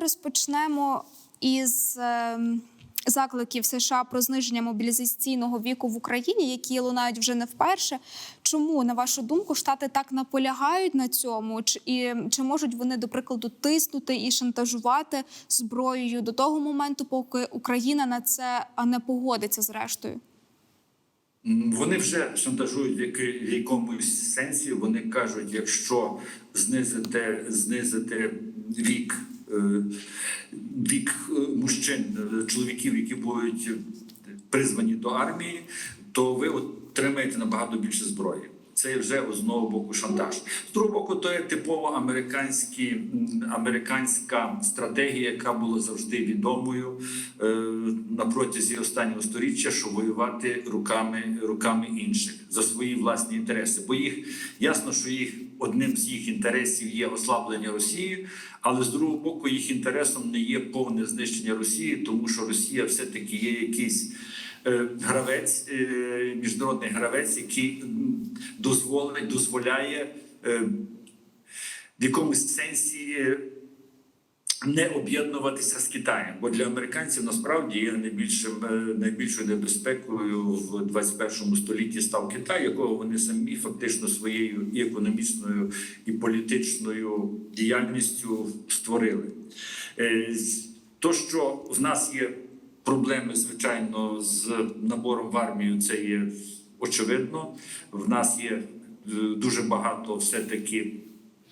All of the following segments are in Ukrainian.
Розпочнемо із ем, закликів США про зниження мобілізаційного віку в Україні, які лунають вже не вперше. Чому, на вашу думку, штати так наполягають на цьому? Чи, і, чи можуть вони, до прикладу, тиснути і шантажувати зброєю до того моменту, поки Україна на це не погодиться зрештою? Вони вже шантажують в якомусь сенсі. Вони кажуть, якщо знизите, знизите вік, вік е, мужчин, е, чоловіків, які будуть призвані до армії, то ви отримаєте набагато більше зброї. Це вже з одного боку шантаж. З другого боку, то є типово американські, американська стратегія, яка була завжди відомою е, на протязі останнього сторіччя, що воювати руками, руками інших за свої власні інтереси. Бо їх ясно, що їх одним з їх інтересів є ослаблення Росії, але з другого боку, їх інтересом не є повне знищення Росії, тому що Росія все-таки є якийсь е, гравець, е, міжнародний гравець, який дозволить, дозволяє е, в якомусь сенсі. Не об'єднуватися з Китаєм, бо для американців насправді є найбільшим е, найбільшою небезпекою в 21 столітті став Китай, якого вони самі фактично своєю і економічною і політичною діяльністю створили. Е, То, що в нас є проблеми, звичайно, з набором в армію, це є очевидно. В нас є е, дуже багато все-таки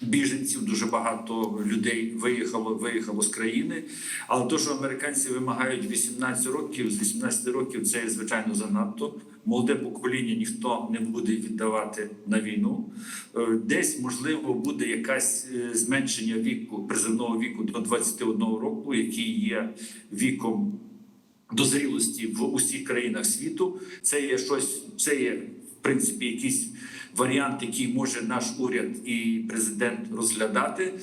біженців, дуже багато людей виїхало, виїхало з країни. Але то, що американці вимагають 18 років, з 18 років це звичайно занадто. Молоде покоління ніхто не буде віддавати на війну. Е, Десь можливо буде якась е, зменшення віку призивного віку до 21 року, який є віком дозрілості в усіх країнах світу. Це є щось, це є в принципі якийсь варіант, який може наш уряд і президент розглядати.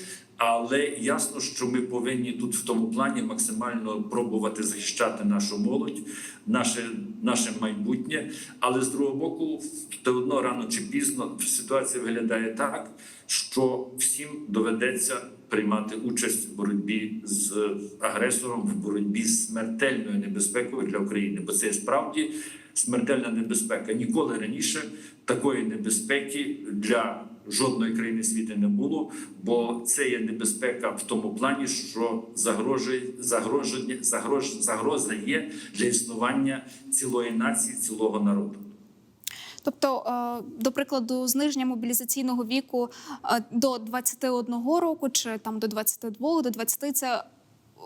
Але ясно, що ми повинні тут в тому плані максимально пробувати захищати нашу молодь, наше, наше майбутнє. Але з другого боку, все одно рано чи пізно ситуація виглядає так, що всім доведеться приймати участь в боротьбі з агресором, в боротьбі з смертельною небезпекою для України, бо це справді смертельна небезпека. Ніколи раніше такої небезпеки для жодної країни світу не було, бо це є небезпека в тому плані, що загрожує загроження, загрож, загроза є для існування цілої нації, цілого народу. Тобто, е, до прикладу, зниження мобілізаційного віку е, до 21 року чи там до 22, до 20 – це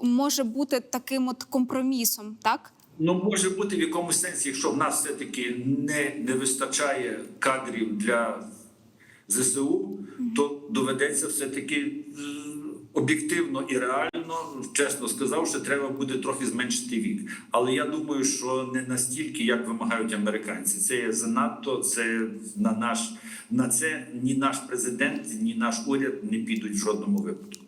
може бути таким от компромісом, так? Ну, може бути в якомусь сенсі, якщо в нас все-таки не, не вистачає кадрів для ЗСУ, то доведеться все-таки е, об'єктивно і реально, чесно сказавши, треба буде трохи зменшити вік. Але я думаю, що не настільки, як вимагають американці. Це є занадто. Це на наш на це ні наш президент, ні наш уряд не підуть в жодному випадку.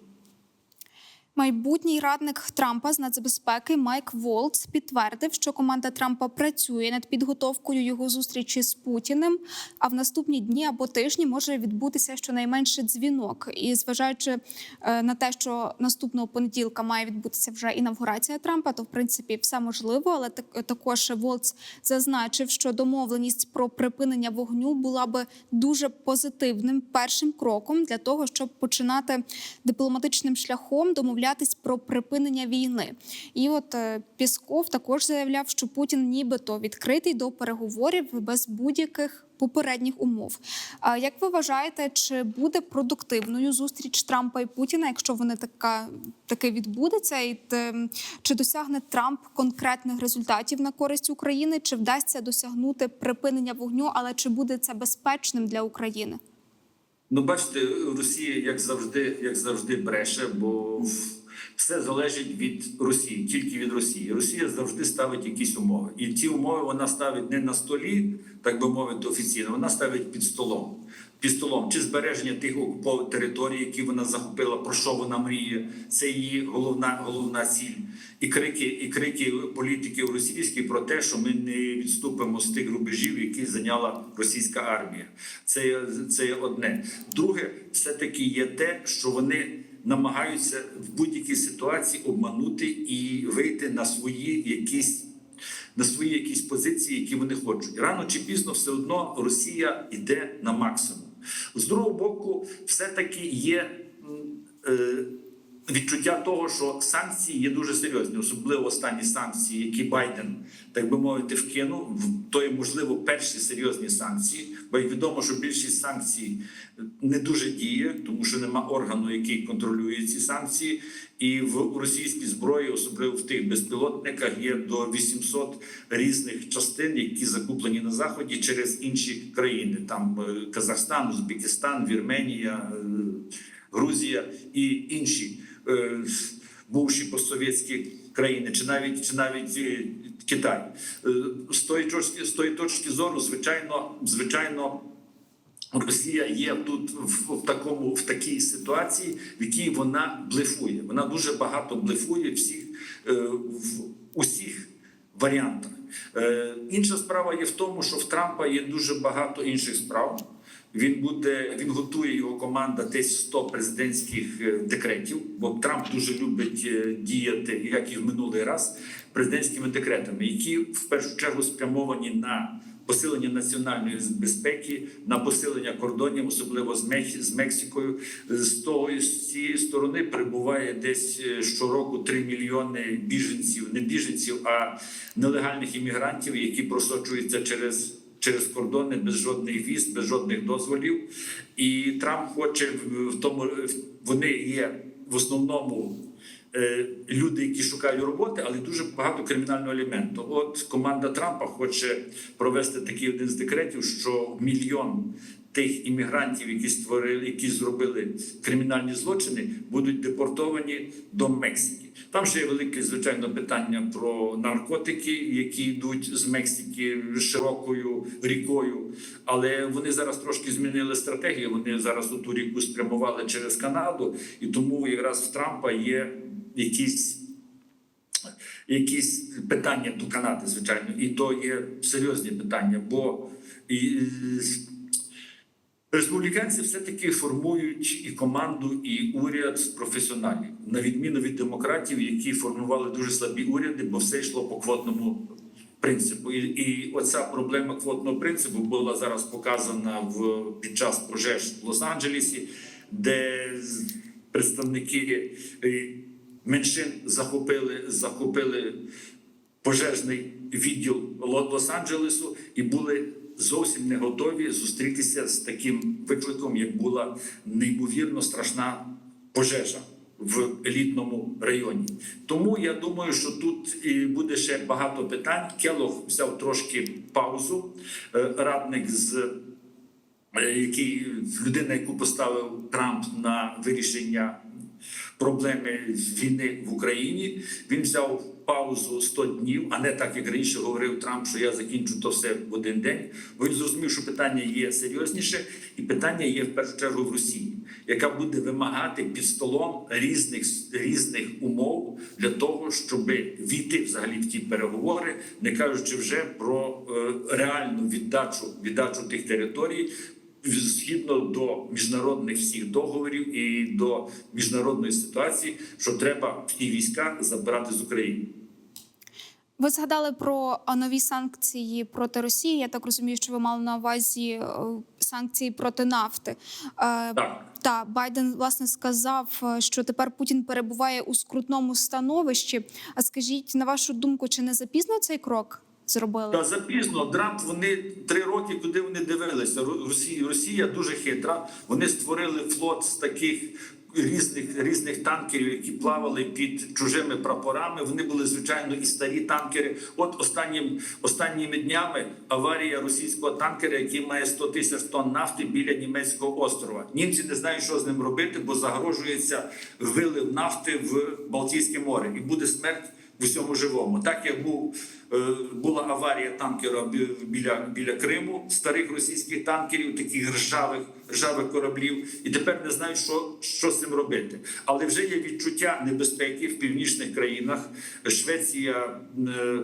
Майбутній радник Трампа з нацбезпеки Майк Волц підтвердив, що команда Трампа працює над підготовкою його зустрічі з Путіним. А в наступні дні або тижні може відбутися щонайменше дзвінок. І зважаючи е, на те, що наступного понеділка має відбутися вже інавгурація Трампа, то в принципі все можливо. Але так також Волц зазначив, що домовленість про припинення вогню була би дуже позитивним першим кроком для того, щоб починати дипломатичним шляхом домовлятись про припинення війни. І от е, Пісков також заявляв, що Путін нібито відкритий до переговорів без будь-яких. Попередніх умов. Як ви вважаєте, чи буде продуктивною зустріч Трампа і Путіна, якщо вони така таки відбудеться, і чи досягне Трамп конкретних результатів на користь України, чи вдасться досягнути припинення вогню, але чи буде це безпечним для України? Ну, бачите, Росія, як завжди, як завжди, бреше, бо все залежить від Росії, тільки від Росії. Росія завжди ставить якісь умови, і ті умови вона ставить не на столі, так би мовити, офіційно. Вона ставить під столом. Під столом чи збереження тих окупованих територій, які вона захопила, про що вона мріє. Це її головна головна ціль. І крики, і крики політиків російських про те, що ми не відступимо з тих рубежів, які зайняла російська армія. Це, це одне. Друге, все таки є те, що вони намагаються в будь-якій ситуації обманути і вийти на свої якісь. На свої якісь позиції, які вони хочуть, рано чи пізно все одно Росія йде на максимум. З другого боку, все-таки є е, відчуття того, що санкції є дуже серйозні, особливо останні санкції, які Байден, так би мовити, вкинув. То є можливо перші серйозні санкції, бо як відомо, що більшість санкцій не дуже діє, тому що нема органу, який контролює ці санкції. І в російській зброї, особливо в тих безпілотниках, є до 800 різних частин, які закуплені на заході через інші країни. Там е, Казахстан, Узбекистан, Вірменія, е, Грузія і інші е, бувші постсовєтські країни, чи навіть чи навіть е, Китай. Е, З тої точки з тої точки зору, звичайно, звичайно. Росія є тут в, такому в такій ситуації, в якій вона блефує. Вона дуже багато блефує всіх е, в усіх варіантах. Е, інша справа є в тому, що в Трампа є дуже багато інших справ. Він буде він готує його команда десь 100 президентських е, декретів, бо Трамп дуже любить е, діяти, як і в минулий раз, президентськими декретами, які в першу чергу спрямовані на посилення національної безпеки, на посилення кордонів, особливо з Мексикою. З того з цієї сторони прибуває десь е, щороку 3 мільйони біженців, не біженців, а нелегальних іммігрантів, які просочуються через. Через кордони без жодних віз, без жодних дозволів, і Трамп хоче в тому. Вони є в основному е, люди, які шукають роботи, але дуже багато кримінального елементу. От команда Трампа хоче провести такий один з декретів, що мільйон тих іммігрантів, які створили, які зробили кримінальні злочини, будуть депортовані до Мексики. Там ще є велике звичайно питання про наркотики, які йдуть з Мексики широкою рікою. Але вони зараз трошки змінили стратегію. Вони зараз у ту ріку спрямували через Канаду, і тому якраз в Трампа є якісь. Якісь питання до Канади, звичайно, і то є серйозні питання, бо республіканці все-таки формують і команду, і уряд з професіоналів, на відміну від демократів, які формували дуже слабі уряди, бо все йшло по квотному принципу. І, і оця проблема квотного принципу була зараз показана в під час пожеж в Лос-Анджелесі, де представники е, меншин захопили, захопили пожежний відділ Лос-Анджелесу і були зовсім не готові зустрітися з таким викликом, як була неймовірно страшна пожежа в елітному районі. Тому я думаю, що тут і буде ще багато питань. Келох взяв трошки паузу. Е, Радник з е, який людина, яку поставив Трамп на вирішення проблеми війни в Україні. Він взяв паузу 100 днів, а не так як раніше говорив Трамп, що я закінчу то все в один день. Бо він зрозумів, що питання є серйозніше, і питання є в першу чергу в Росії, яка буде вимагати під столом різних різних умов для того, щоб війти взагалі в ті переговори, не кажучи вже про е, реальну віддачу віддачу тих територій згідно до міжнародних всіх договорів і до міжнародної ситуації, що треба ті війська забирати з України. Ви згадали про нові санкції проти Росії. Я так розумію, що ви мали на увазі е, санкції проти нафти. Е, Так. Та Байден власне сказав, е, що тепер Путін перебуває у скрутному становищі. А скажіть, на вашу думку, чи не запізно цей крок зробили? Та запізно Трамп вони три роки, куди вони дивилися. Росія, Росія дуже хитра. Вони створили флот з таких різних різних танкерів, які плавали під чужими прапорами. Вони були звичайно і старі танкери. От останнім останніми днями аварія російського танкера, який має 100 тисяч тонн нафти біля німецького острова. Німці не знають, що з ним робити, бо загрожується вилив нафти в Балтійське море, і буде смерть в усьому живому. Так як був е, була аварія танкера біля біля Криму, старих російських танкерів, таких ржавих ржавих кораблів, і тепер не знають, що, що з цим робити. Але вже є відчуття небезпеки в північних країнах. Швеція. е,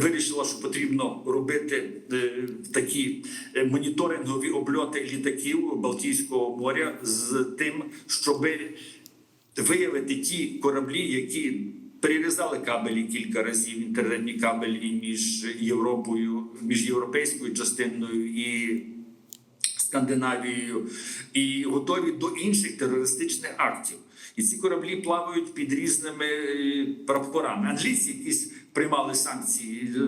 Вирішила, що потрібно робити е, такі моніторингові обльоти літаків Балтійського моря з тим, щоби виявити ті кораблі, які перерізали кабелі кілька разів, інтернетні кабелі між Європою, між європейською частиною і Скандинавією, і готові до інших терористичних актів. І ці кораблі плавають під різними е, прапорами. Англійці якісь приймали санкції е,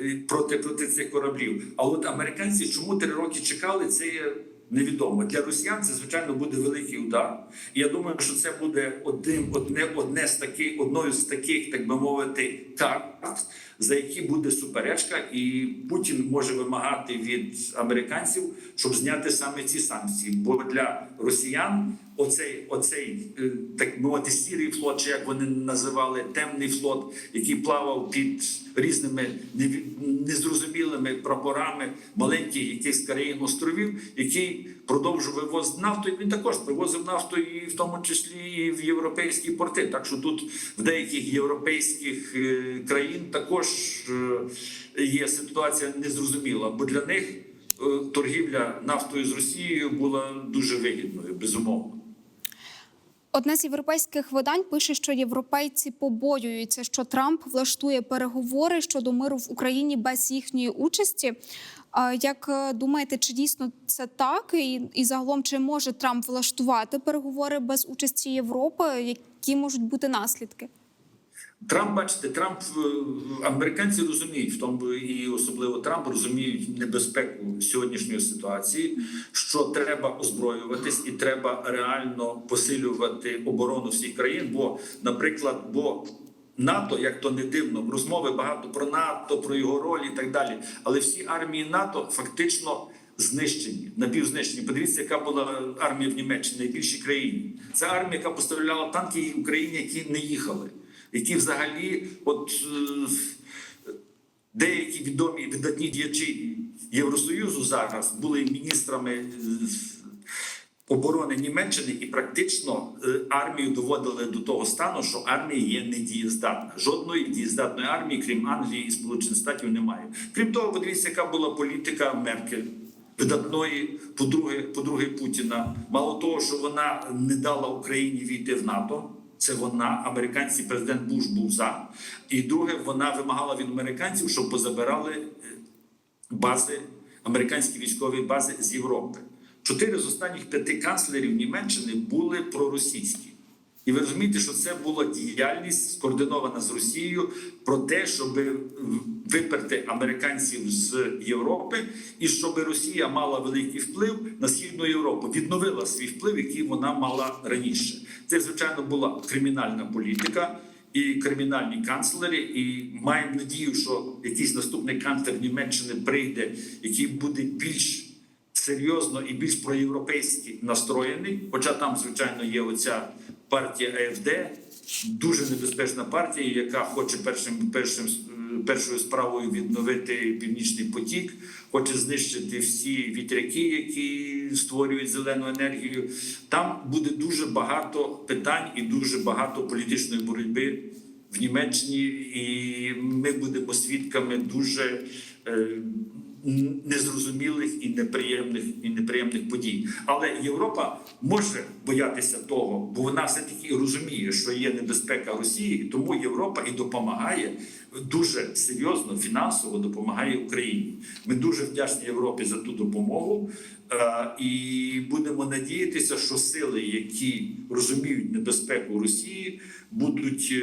е, проти, проти цих кораблів. А от американці чому три роки чекали, це невідомо. Для росіян це звичайно буде великий удар. І я думаю, що це буде одним, одне, одне з таких, одною з таких, так би мовити, карт, за які буде суперечка, і Путін може вимагати від американців, щоб зняти саме ці санкції. Бо для росіян оцей, оцей е, так мовити, сірий флот, чи як вони називали темний флот, який плавав під різними незрозумілими прапорами маленьких якихось країн островів, який продовжував вивоз нафту. Він також привозив нафту, і в тому числі і в європейські порти. Так що тут в деяких європейських е, країн також е, є ситуація незрозуміла, бо для них торгівля нафтою з Росією була дуже вигідною, безумовно. Одне з європейських видань пише, що європейці побоюються, що Трамп влаштує переговори щодо миру в Україні без їхньої участі. Як е, думаєте, чи дійсно це так? І, і загалом чи може Трамп влаштувати переговори без участі Європи? Які можуть бути наслідки? Трамп, бачите, Трамп е, американці розуміють в тому, і особливо Трамп розуміють небезпеку сьогоднішньої ситуації, що треба озброюватись і треба реально посилювати оборону всіх країн. Бо, наприклад, бо НАТО, як то не дивно, розмови багато про НАТО, про його роль і так далі. Але всі армії НАТО фактично. Знищені, напівзнищені. Подивіться, яка була армія в Німеччині, найбільшій країні. Це армія, яка поставляла танки Україні, які не їхали які взагалі, от е, деякі відомі видатні діячі Євросоюзу зараз були міністрами е, оборони Німеччини і практично е, армію доводили до того стану, що армія є недієздатна. Жодної дієздатної армії, крім Англії і Сполучених Штатів, немає. Крім того, подивіться, яка була політика Меркель. Видатної подруги, подруги Путіна, мало того, що вона не дала Україні війти в НАТО. Це вона, американський президент Буш був за. І друге, вона вимагала від американців, щоб позабирали е, бази, американські військові бази з Європи. Чотири з останніх п'яти канцлерів Німеччини були проросійські. І ви розумієте, що це була діяльність скоординована з Росією про те, щоб виперти американців з Європи, і щоб Росія мала великий вплив на східну Європу, відновила свій вплив, який вона мала раніше. Це звичайно була кримінальна політика і кримінальні канцлери. І маємо надію, що якийсь наступний канцлер Німеччини прийде, який буде більш серйозно і більш проєвропейськи настроєний. Хоча там, звичайно, є оця партія АФД, дуже небезпечна партія, яка хоче першим першим першою справою відновити північний потік, хоче знищити всі вітряки, які створюють зелену енергію. Там буде дуже багато питань і дуже багато політичної боротьби в Німеччині, і ми будемо свідками дуже. Е, Незрозумілих і неприємних і неприємних подій, але Європа може боятися того, бо вона все таки розуміє, що є небезпека Росії, тому Європа і допомагає дуже серйозно фінансово допомагає Україні. Ми дуже вдячні Європі за ту допомогу е, і будемо надіятися, що сили, які розуміють небезпеку Росії, будуть.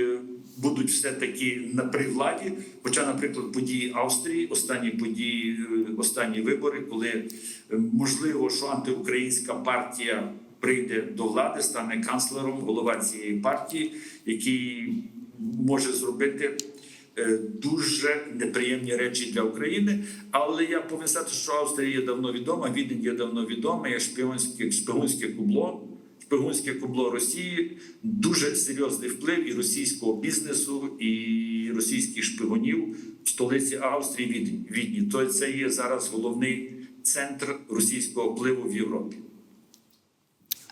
Будуть все таки на при владі. Хоча, наприклад, події Австрії, останні події, е, останні вибори, коли е, можливо, що антиукраїнська партія прийде до влади, стане канцлером, голова цієї партії, який може зробити е, дуже неприємні речі для України. Але я повинен сказати, що Австрія є давно відома, Відень є давно відома, як шпигунське шпигунське кубло. Шпигунське кубло Росії дуже серйозний вплив і російського бізнесу, і російських шпигунів в столиці Австрії Відень. Відні. То це є зараз головний центр російського впливу в Європі.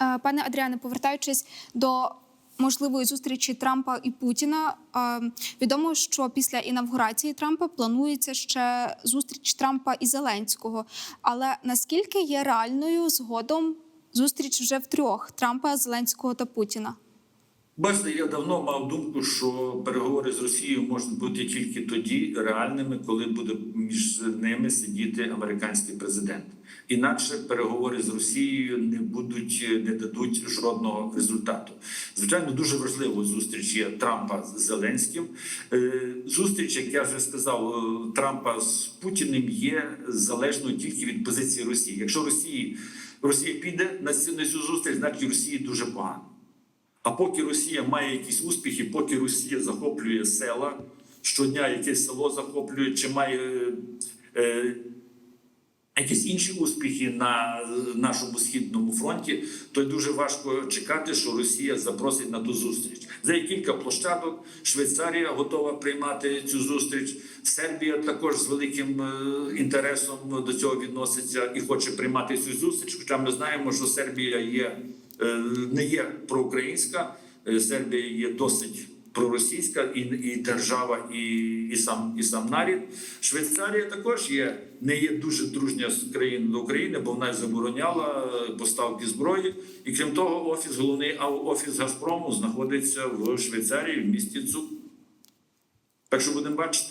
Е, Пане Адріане, повертаючись до можливої зустрічі Трампа і Путіна, е, відомо, що після інавгурації Трампа планується ще зустріч Трампа і Зеленського. Але наскільки є реальною згодом зустріч вже втрьох Трампа, Зеленського та Путіна? Бачите, я давно мав думку, що переговори з Росією можуть бути тільки тоді реальними, коли буде між ними сидіти американський президент. Інакше переговори з Росією не будуть, не дадуть жодного результату. Звичайно, дуже важливо зустріч є Трампа з Зеленським. Е, Зустріч, як я вже сказав, е, Трампа з Путіним є залежною тільки від позиції Росії. Якщо Росії Росія піде на цю зустріч, значить Росії дуже погано. А поки Росія має якісь успіхи, поки Росія захоплює села, щодня якесь село захоплює, чи має е, якісь інші успіхи на нашому східному фронті, то дуже важко чекати, що Росія запросить на ту зустріч. За кілька площадок. Швейцарія готова приймати цю зустріч. Сербія також з великим е, інтересом до цього відноситься і хоче приймати цю зустріч. Хоча ми знаємо, що Сербія є е, не є проукраїнська, Е, Сербія є досить проросійська і, і держава, і, і сам і сам нарід. Швейцарія також є не є дуже дружня з країн до України, бо вона забороняла е, поставки зброї. І крім того, офіс головний а офіс Газпрому знаходиться в Швейцарії в місті Цук. Так що будемо бачити.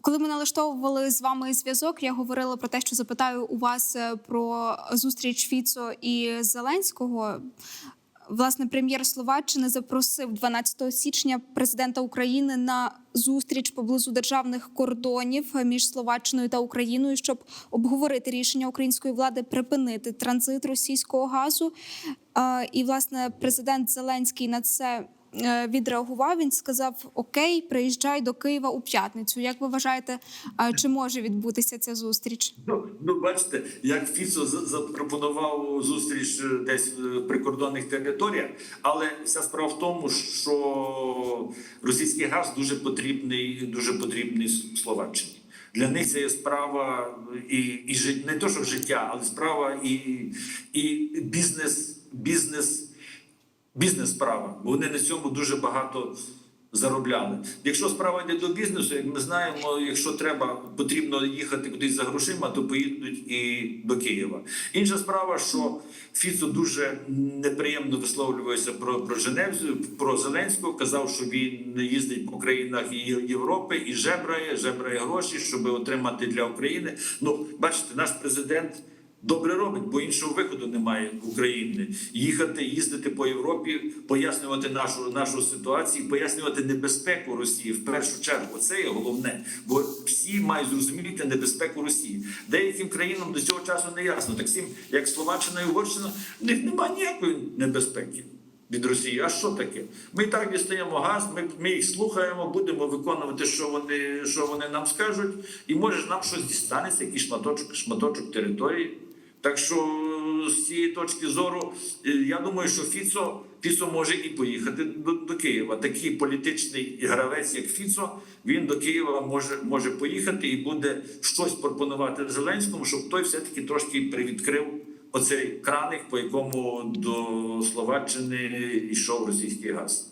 Коли ми налаштовували з вами зв'язок, я говорила про те, що запитаю у вас е, про зустріч Фіцо і Зеленського. Власне, прем'єр Словаччини запросив 12 січня президента України на зустріч поблизу державних кордонів між Словаччиною та Україною, щоб обговорити рішення української влади припинити транзит російського газу. І власне президент Зеленський на це відреагував. Він сказав: Окей, приїжджай до Києва у п'ятницю. Як ви вважаєте, е, чи може відбутися ця зустріч? Ну, ну бачите, як Фіцо запропонував зустріч е, десь в прикордонних територіях, але вся справа в тому, що російський газ дуже потрібний, дуже потрібний Словаччині. Для них це є справа і, і жи- не то, що життя, але справа і, і бізнес, бізнес, бізнес справа. Бо вони на цьому дуже багато заробляли. Якщо справа йде до бізнесу, як ми знаємо, якщо треба потрібно їхати кудись за грошима, то поїдуть і до Києва. Інша справа, що Фіцо дуже неприємно висловлювався про, про Женевзу, про Зеленського, казав, що він їздить по країнах Європи і жебрає, жебрає гроші, щоб отримати для України. Ну, бачите, наш президент. Добре робить, бо іншого виходу немає в України. Їхати, їздити по Європі, пояснювати нашу нашу ситуацію, пояснювати небезпеку Росії в першу чергу. Це є головне, бо всі мають зрозуміти небезпеку Росії. Деяким країнам до цього часу не ясно. Так всім, як Словаччина і Угорщина, в них немає ніякої небезпеки. Від Росії, а що таке? Ми так дістаємо газ, ми, ми їх слухаємо, будемо виконувати, що вони, що вони нам скажуть, і може нам щось дістанеться, якийсь шматочок, шматочок території. Так що з цієї точки зору, е, я думаю, що Фіцо, Фіцо може і поїхати до, до Києва. Такий політичний гравець, як Фіцо, він до Києва може, може поїхати і буде щось пропонувати Зеленському, щоб той все-таки трошки привідкрив оцей краник, по якому до Словаччини йшов російський газ.